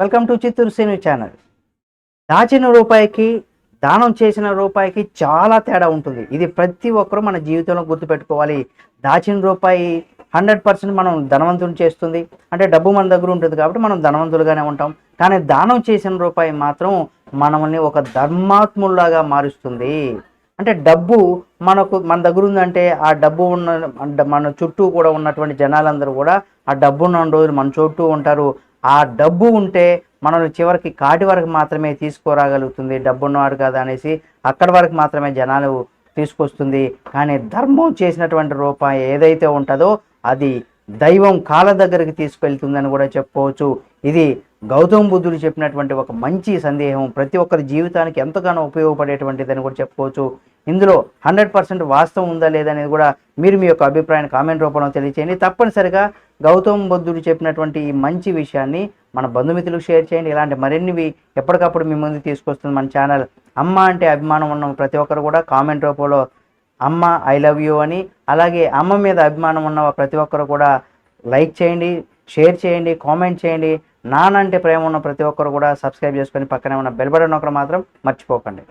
Welcome to Chittoor సేను channel. దాచిన రూపాయికి దానం చేసిన రూపాయికి చాలా తేడా ఉంటుంది. ఇది ప్రతి ఒక్కరూ మన జీవితంలో గుర్తుపెట్టుకోవాలి. దాచిన రూపాయి హండ్రెడ్ పర్సెంట్ మనం ధనవంతుని చేస్తుంది. అంటే డబ్బు మన దగ్గర ఉంటుంది కాబట్టి మనం ధనవంతులుగానే ఉంటాం. కానీ దానం చేసిన రూపాయి మాత్రం మనల్ని ఒక ధర్మాత్ముల్లాగా మారుస్తుంది. అంటే డబ్బు మనకు మన దగ్గర ఉందంటే ఆ డబ్బు ఉన్న మన చుట్టూ కూడా ఉన్నటువంటి జనాలందరూ కూడా ఆ డబ్బు ఉన్న రోజులు మన చుట్టూ ఉంటారు. ఆ డబ్బు ఉంటే మనల్ని చివరికి కాటి వరకు మాత్రమే తీసుకురాగలుగుతుంది. డబ్బు ఉన్నవాడు కదా అనేసి అక్కడి వరకు మాత్రమే జనాలు తీసుకొస్తుంది. కానీ ధర్మం చేసినటువంటి రూపాయి ఏదైతే ఉంటుందో అది దైవం కాళ్ళ దగ్గరికి తీసుకెళ్తుందని కూడా చెప్పుకోవచ్చు. ఇది గౌతమ బుద్ధుడు చెప్పినటువంటి ఒక మంచి సందేహం. ప్రతి ఒక్కరి జీవితానికి ఎంతగానో ఉపయోగపడేటువంటిదని కూడా చెప్పుకోవచ్చు. ఇందులో హండ్రెడ్ పర్సెంట్ వాస్తవం ఉందా లేదా అనేది కూడా మీరు మీ యొక్క అభిప్రాయాన్ని కామెంట్ రూపంలో తెలియచేయండి. తప్పనిసరిగా గౌతమ్ బుద్ధుడు చెప్పినటువంటి ఈ మంచి విషయాన్ని మన బంధుమిత్రులకు షేర్ చేయండి. ఇలాంటి మరిన్నివి ఎప్పటికప్పుడు మీ ముందు తీసుకొస్తుంది మన ఛానల్ అమ్మ అంటే అభిమానం ఉన్న ప్రతి ఒక్కరు కూడా కామెంట్ రూపంలో అమ్మ ఐ లవ్ యూ అని అలాగే అమ్మ మీద అభిమానం ఉన్న ప్రతి ఒక్కరు కూడా లైక్ చేయండి షేర్ చేయండి కామెంట్ చేయండి. నానంటే ప్రేమ ఉన్న ప్రతి ఒక్కరు కూడా సబ్స్క్రైబ్ చేసుకొని పక్కనే ఉన్న బెల్ బటన్ ఒకరు మాత్రం మర్చిపోకండి.